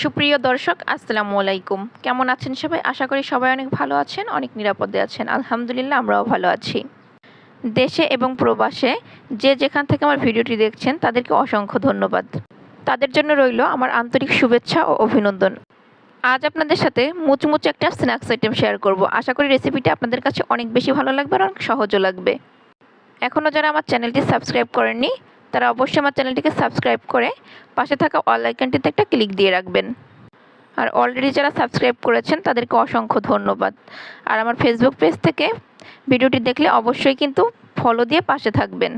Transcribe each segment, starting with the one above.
সুপ্রিয় দর্শক, আসসালামু আলাইকুম। কেমন আছেন সবাই? আশা করি সবাই অনেক ভালো আছেন, অনেক নিরাপদে আছেন। আলহামদুলিল্লাহ, আমরাও ভালো আছি। দেশে এবং প্রবাসে যে যেখান থেকে আমার ভিডিওটি দেখছেন, তাদেরকে অসংখ্য ধন্যবাদ। তাদের জন্য রইল আমার আন্তরিক শুভেচ্ছা ও অভিনন্দন। আজ আপনাদের সাথে মুচমুচে একটা স্ন্যাক্স আইটেম শেয়ার করব। আশা করি রেসিপিটা আপনাদের কাছে অনেক বেশি ভালো লাগবে আর অনেক সহজও লাগবে। এখনও যারা আমার চ্যানেলটি সাবস্ক্রাইব করেননি তারা অবশ্যই আমার চ্যানেলটিকে সাবস্ক্রাইব করে পাশে থাকা অল আইকনটিতে একটা ক্লিক দিয়ে রাখবেন। আর অলরেডি যারা সাবস্ক্রাইব করেছেন, তাদেরকে অসংখ্য ধন্যবাদ। আর আমার ফেসবুক পেজ থেকে ভিডিওটি দেখলে অবশ্যই কিন্তু ফলো দিয়ে পাশে থাকবেন।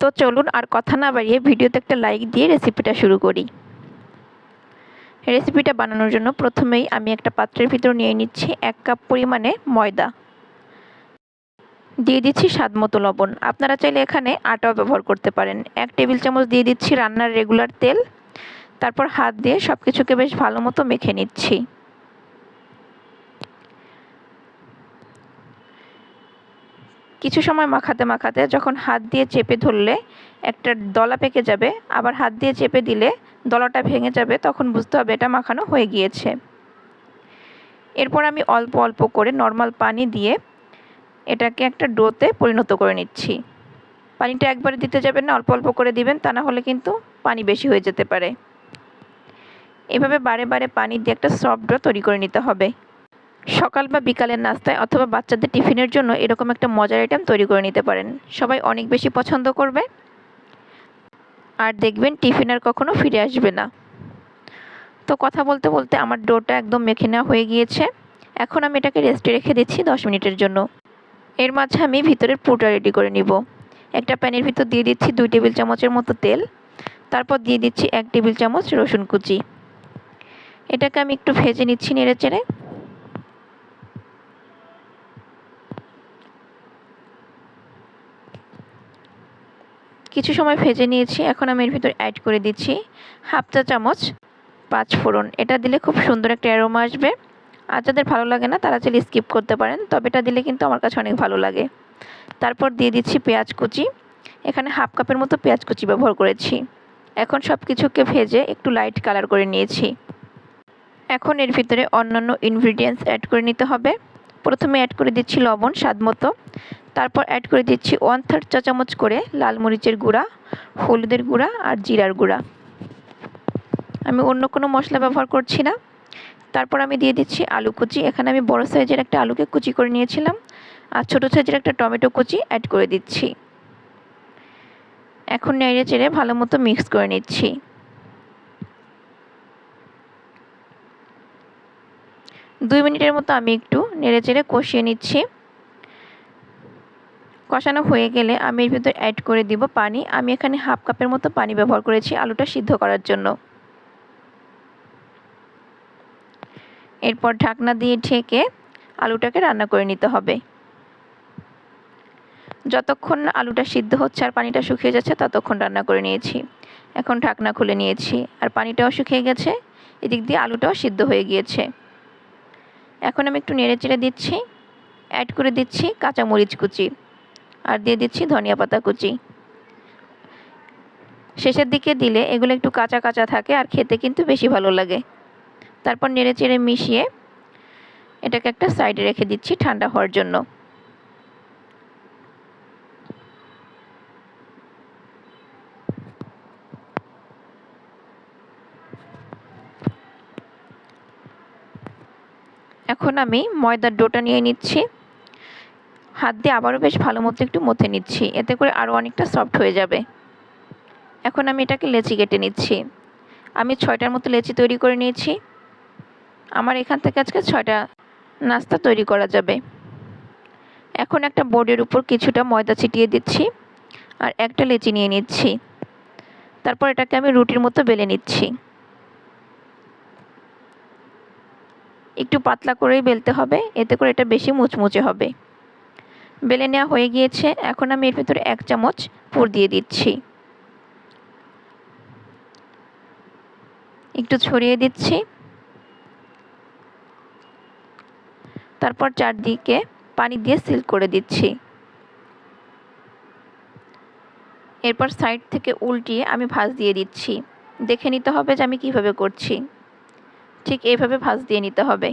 তো চলুন আর কথা না বাড়িয়ে ভিডিওতে একটা লাইক দিয়ে রেসিপিটা শুরু করি। রেসিপিটা বানানোর জন্য প্রথমেই আমি একটা পাত্রের ভিতর নিয়ে নিচ্ছি এক কাপ পরিমাণে ময়দা। দিয়ে দিচ্ছি স্বাদ মতো লবণ। আপনারা চাইলে এখানে আটাও ব্যবহার করতে পারেন। এক টেবিল চামচ দিয়ে দিচ্ছি রান্নার রেগুলার তেল। তারপর হাত দিয়ে সব কিছুকে বেশ ভালো মতো মেখে নিচ্ছি। কিছু সময় মাখাতে মাখাতে যখন হাত দিয়ে চেপে ধরলে একটা দলা পেকে যাবে, আবার হাত দিয়ে চেপে দিলে দলাটা ভেঙে যাবে, তখন বুঝতে হবে এটা মাখানো হয়ে গিয়েছে। এরপর আমি অল্প অল্প করে নর্মাল পানি দিয়ে এটাকে একটা ডোতে পরিণত করে নিচ্ছি। পানিটা একবারে দিতে যাবেন না, অল্প অল্প করে দিবেন, তা না হলে কিন্তু পানি বেশি হয়ে যেতে পারে। এভাবে বারে বারে পানি দিয়ে একটা সফট ডো তৈরি করে নিতে হবে। সকাল বা বিকালের নাস্তায় অথবা বাচ্চাদের টিফিনের জন্য এরকম একটা মজার আইটেম তৈরি করে নিতে পারেন। সবাই অনেক বেশি পছন্দ করবে। আর দেখবেন টিফিন আর কখনো ফিরে আসবে না। তো কথা বলতে বলতে আমার ডোটা একদম মেখে নেওয়া হয়ে গিয়েছে। এখন আমি এটাকে রেস্টে রেখে দিচ্ছি দশ মিনিটের জন্য। এর মাঝে আমি ভিতরের পুরোটা রেডি করে নিব। একটা প্যানের ভিতর দিয়ে দিচ্ছি দুই টেবিল চামচের মতো তেল। তারপর দিয়ে দিচ্ছি এক টেবিল চামচ রসুন কুচি। এটাকে আমি একটু ভেজে নিচ্ছি নেড়ে চেড়ে কিছু সময় ভেজে নিয়েছি, এখন আমি এর ভিতর অ্যাড করে দিচ্ছি হাফ চা চামচ পাঁচ ফোড়ন। এটা দিলে খুব সুন্দর একটা অ্যারোমা আসবে। আর যাদের ভালো লাগে না, তারা চাইলে স্কিপ করতে পারেন। তবে এটা দিলে কিন্তু আমার কাছে অনেক ভালো লাগে। তারপর দিয়ে দিচ্ছি পেঁয়াজ কুচি। এখানে হাফ কাপের মতো পেঁয়াজ কুচি ব্যবহার করেছি। এখন সব কিছুকে ভেজে একটু লাইট কালার করে নিয়েছি। এখন এর ভিতরে অন্যান্য ইনগ্রিডিয়েন্টস অ্যাড করে নিতে হবে। প্রথমে অ্যাড করে দিচ্ছি লবণ, স্বাদ মতো। তারপর অ্যাড করে দিচ্ছি ওয়ান থার্ড চা চামচ করে লাল মরিচের গুঁড়া, হলুদের গুঁড়া আর জিরার গুঁড়া। আমি অন্য কোনো মশলা ব্যবহার করছি না। তারপর আমি দিয়ে দিচ্ছি আলু কুচি। এখানে আমি বড় সাইজের একটা আলুকে কুচি করে নিয়েছিলাম আর ছোটো সাইজের একটা টমেটো কুচি অ্যাড করে দিচ্ছি। এখন নেড়ে চেড়ে ভালো মতো মিক্স করে নিচ্ছি। দুই মিনিটের মতো আমি একটু নেড়ে চেড়ে কষিয়ে নিচ্ছি। কষানো হয়ে গেলে আমি এর ভিতর অ্যাড করে দিব পানি। আমি এখানে হাফ কাপের মতো পানি ব্যবহার করেছি আলুটা সিদ্ধ করার জন্য। এরপর ঢাকনা দিয়ে ঢেকে আলুটাকে রান্না করে নিতে হবে। যতক্ষণ আলুটা সিদ্ধ হচ্ছে আর পানিটা শুকিয়ে যাচ্ছে, ততক্ষণ রান্না করে নিয়েছি। এখন ঢাকনা খুলে নিয়েছি আর পানিটাও শুকিয়ে গেছে, এদিক দিয়ে আলুটাও সিদ্ধ হয়ে গিয়েছে। এখন আমি একটু নেড়ে চেড়ে দিচ্ছি অ্যাড করে দিচ্ছি কাঁচা মরিচ কুচি আর দিয়ে দিচ্ছি ধনিয়া পাতা কুচি। শেষের দিকে দিলে এগুলো একটু কাঁচা কাঁচা থাকে আর খেতে কিন্তু বেশি ভালো লাগে। তারপর নেড়ে চেড়ে মিশিয়ে এটাকে একটা সাইডে রেখে দিচ্ছি ঠান্ডা হওয়ার জন্য। এখন আমি ময়দার ডোটা নিয়ে নিচ্ছি। হাত দিয়ে আবারও বেশ ভালো মতো একটু মথে নিচ্ছি, এতে করে আরও অনেকটা সফট হয়ে যাবে। এখন আমি এটাকে লেচি কেটে নিচ্ছি। আমি ছয়টার মতো লেচি তৈরি করে নিয়েছি। আমার এখান থেকে আজকে ছয়টা নাস্তা তৈরি করা যাবে। এখন একটা বোর্ডের উপর কিছুটা ময়দা ছিটিয়ে দিচ্ছি আর একটা লেচি নিয়ে নিচ্ছি। তারপর এটাকে আমি রুটির মতো বেলে নিচ্ছি। একটু পাতলা করেই বেলতে হবে, এতে করে এটা বেশি মুচমুচে হবে। বেলে নেওয়া হয়ে গিয়েছে, এখন আমি এর ভিতরে এক চামচ পুর দিয়ে দিচ্ছি। একটু ছড়িয়ে দিচ্ছি। তারপর চারদিকে পানি দিয়ে সিল করে দিচ্ছি। এরপর সাইড থেকে উল্টিয়ে আমি ভাঁজ দিয়ে দিচ্ছি। দেখে নিতে হবে যে আমি কীভাবে করছি। ঠিক এইভাবে ভাজ দিয়ে নিতে হবে।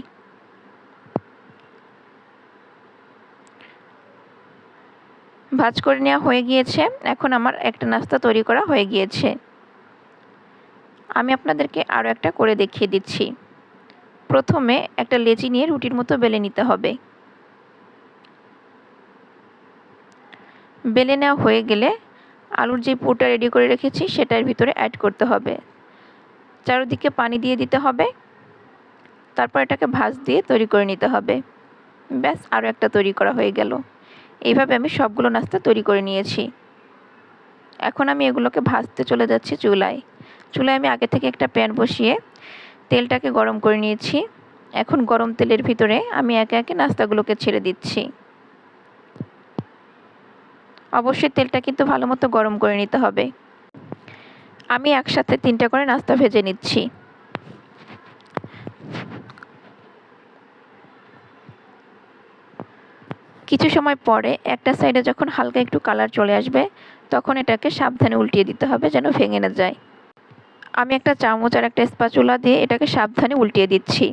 ভাজ করে নেওয়া হয়ে গিয়েছে। এখন আমার একটা নাস্তা তৈরি করা হয়ে গিয়েছে। আমি আপনাদেরকে আরও একটা করে দেখিয়ে দিচ্ছি। প্রথমে একটা লেচি নিয়ে রুটির মতো বেলে নিতে হবে। বেলে নেওয়া হয়ে গেলে আলুর যে পুরটা রেডি করে রেখেছি সেটার ভিতরে অ্যাড করতে হবে। চারদিকে পানি দিয়ে দিতে হবে। তারপর এটাকে ভাজ দিয়ে তৈরি করে নিতে হবে। ব্যাস আরও একটা তৈরি করা হয়ে গেল। এইভাবে আমি সবগুলো নাস্তা তৈরি করে নিয়েছি। এখন আমি এগুলোকে ভাজতে চলে যাচ্ছি চুলায়। চুলায় আমি আগে থেকে একটা প্যান বসিয়ে তেলটাকে গরম করে নিয়েছি। এখন গরম তেলের ভিতরে আমি একে একে নাস্তাগুলোকে ছেড়ে দিচ্ছি। অবশ্যই তেলটা কিন্তু ভালো মতো গরম করে নিতে হবে। আমি একসাথে তিনটা করে নাস্তা ভেজে নিচ্ছি। কিছু সময় পরে একটা সাইডে যখন হালকা একটু কালার চলে আসবে, তখন এটাকে সাবধানে উল্টিয়ে দিতে হবে যেন ভেঙে না যায়। আমি একটা চামচ আর একটা স্পাচুলা দিয়ে এটাকে সাবধানে উল্টিয়ে দিচ্ছি।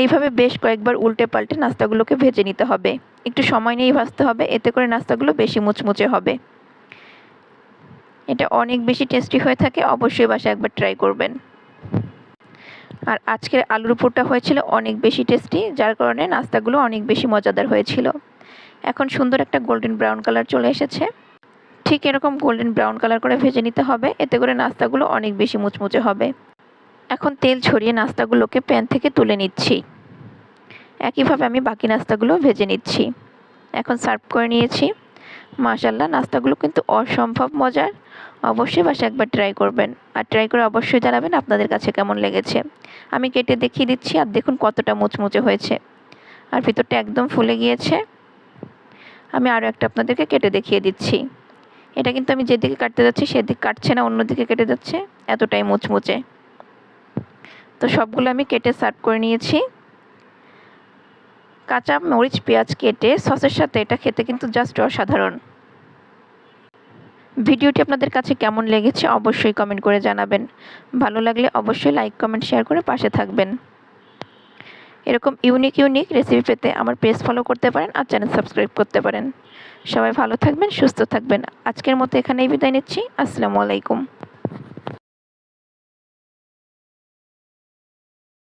এইভাবে বেশ কয়েকবার উল্টে পাল্টে নাস্তাগুলোকে ভেজে নিতে হবে। একটু সময় নিয়েই ভাজতে হবে, এতে করে নাস্তাগুলো বেশি মুচমুচে হবে। এটা অনেক বেশি টেস্টি হয়ে থাকে, অবশ্যই বাসায় একবার ট্রাই করবেন। আর আজকের আলুর পুরটা হয়েছিল অনেক বেশি টেস্টি, যার কারণে নাস্তাগুলো অনেক বেশি মজাদার হয়েছিল। এখন সুন্দর একটা গোল্ডেন ব্রাউন কালার চলে এসেছে। ঠিক এরকম গোল্ডেন ব্রাউন কালার করে ভেজে নিতে হবে, এতে করে নাস্তাগুলো অনেক বেশি মুচমুচে হবে। এখন তেল ছড়িয়ে নাস্তাগুলোকে প্যান থেকে তুলে নিচ্ছি। একইভাবে আমি বাকি নাস্তাগুলো ভেজে নিচ্ছি। এখন সার্ভ করে নিয়েছি। মাশাল্লাহ নাস্তাগুলো কিন্তু অসম্ভব মজার। অবশ্যই বাসা একবার ট্রাই করবেন। আর ট্রাই করে অবশ্যই জানাবেন আপনাদের কাছে কেমন লেগেছে। আমি কেটে দেখিয়ে দিচ্ছি আর দেখুন কতটা মুচমুচে হয়েছে। আর ভিতরটা একদম ফুলে গিয়েছে। আমি আরও একটা আপনাদেরকে কেটে দেখিয়ে দিচ্ছি। এটা কিন্তু আমি যেদিকে কাটতে যাচ্ছি সেদিক কাটছে না অন্যদিকে কেটে যাচ্ছে। এতটাই মুচমুচে। তো সবগুলো আমি কেটে সার্ভ করে নিয়েছি। কাঁচা মরিচ, পেঁয়াজ কেটে সসের সাথে এটা খেতে কিন্তু জাস্ট অসাধারণ। ভিডিওটি আপনাদের কাছে কেমন লেগেছে অবশ্যই কমেন্ট করে জানাবেন। ভালো লাগলে অবশ্যই লাইক, কমেন্ট, শেয়ার করে পাশে থাকবেন। এরকম ইউনিক ইউনিক রেসিপি পেতে আমার পেজ ফলো করতে পারেন আর চ্যানেল সাবস্ক্রাইব করতে পারেন। সবাই ভালো থাকবেন, সুস্থ থাকবেন। আজকের মতো এখানেই বিদায় নিচ্ছি। আসসালামু আলাইকুম।